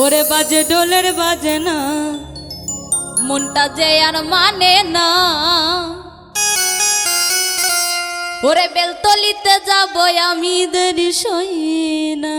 ওরে বাজে ডোলের বাজে না মনটা যে আর মানে না। ওরে বেলতলিতে যাব আমি দেরি সই না।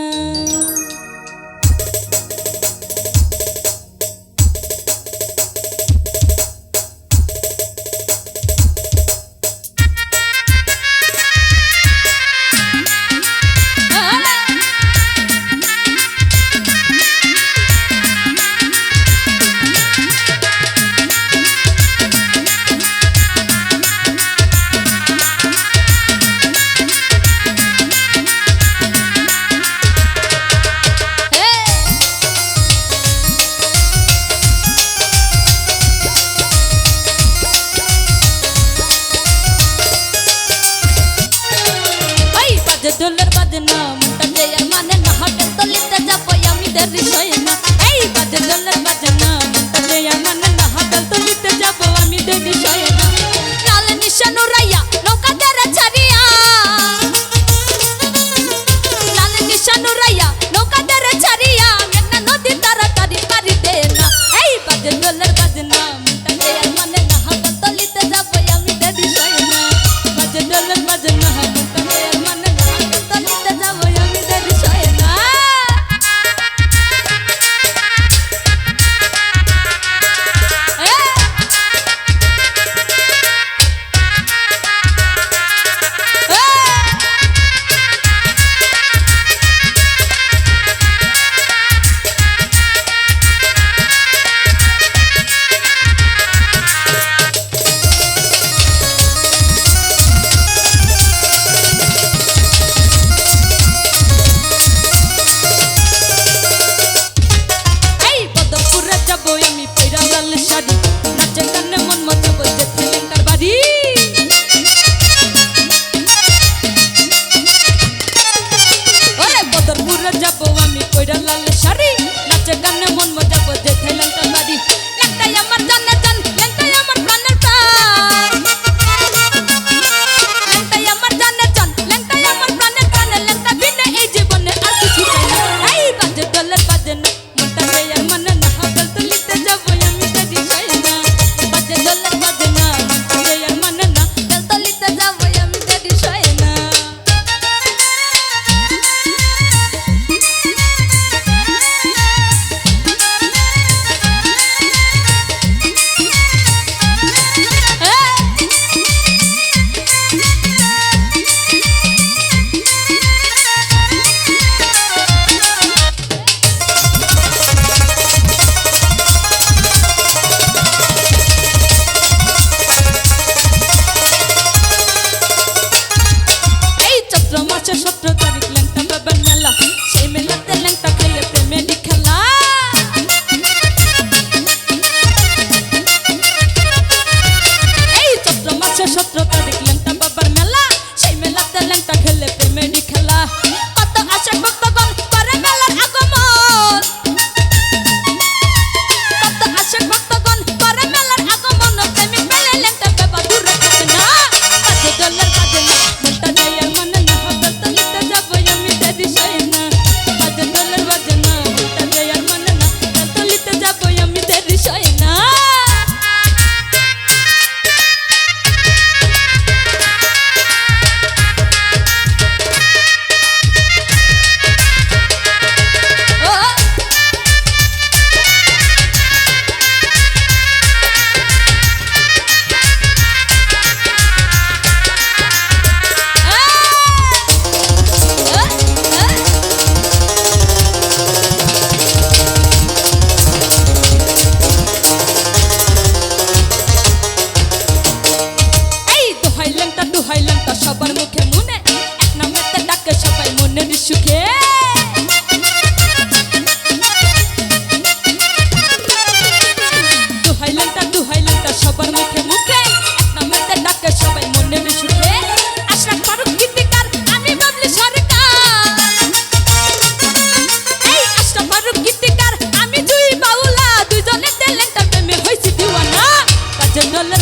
ser shadi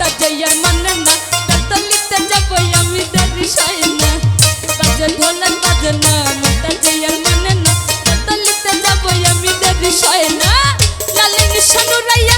তাজাইয়ার মানে না তাতলিতে যাব আমি দেরি সাই না। বাজন ভোলান বাজন না তাজাইয়ার মানে না তাতলিতে যাব আমি দেরি সাই না। লালিন সনুরাইয়া